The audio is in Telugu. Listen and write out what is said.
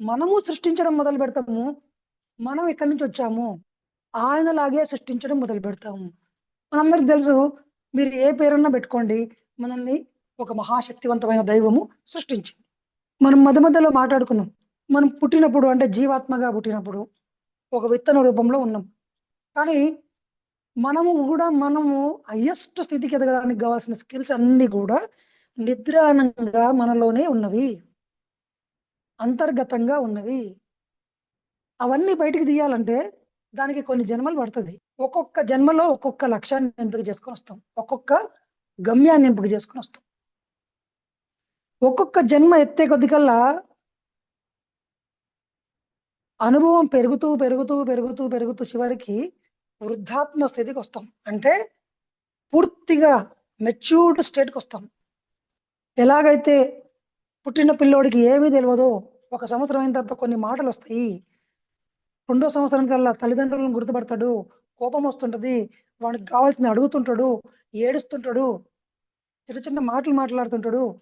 మనము సృష్టించడం మొదలు పెడతాము. మనం ఎక్కడి నుంచి వచ్చాము. ఆయనలాగే సృష్టించడం మొదలు పెడతాము. మనందరికి తెలుసు మీరు ఏ పేరన్నా పెట్టుకోండి. మనల్ని ఒక మహాశక్తివంతమైన దైవము సృష్టించింది. మనం మధ్య మధ్యలో మాట్లాడుకున్నాం. మనం పుట్టినప్పుడు అంటే జీవాత్మగా పుట్టినప్పుడు ఒక విత్తన రూపంలో ఉన్నాం. కానీ మనము కూడా మనము హయ్యెస్ట్ స్థితికి ఎదగడానికి కావాల్సిన స్కిల్స్ అన్నీ కూడా నిద్రానంగా మనలోనే ఉన్నవి. అంతర్గతంగా ఉన్నవి. అవన్నీ బయటికి తీయాలంటే దానికి కొన్ని జన్మలు పడుతుంది. ఒక్కొక్క జన్మలో ఒక్కొక్క లక్ష్యాన్ని ఎంపిక చేసుకొని వస్తాం. ఒక్కొక్క గమ్యాన్ని ఎంపిక చేసుకొని వస్తాం. ఒక్కొక్క జన్మ ఎత్తే కొద్దికల్లా అనుభవం పెరుగుతూ పెరుగుతూ పెరుగుతూ పెరుగుతూ చివరికి వృద్ధాత్మ స్థితికి వస్తాం. అంటే పూర్తిగా మెచ్యూర్డ్ స్టేట్కి వస్తాం. ఎలాగైతే పుట్టిన పిల్లోడికి ఏమీ తెలియదు ఒక సంవత్సరం అయిన తర్వాత కొన్ని మాటలు వస్తాయి రెండో సంవత్సరం కల్లా తల్లిదండ్రులను గుర్తుపడతాడు. కోపం వస్తుంటది. వాడికి కావాల్సింది అడుగుతుంటాడు. ఏడుస్తుంటాడు. చిన్న చిన్న మాటలు మాట్లాడుతుంటాడు.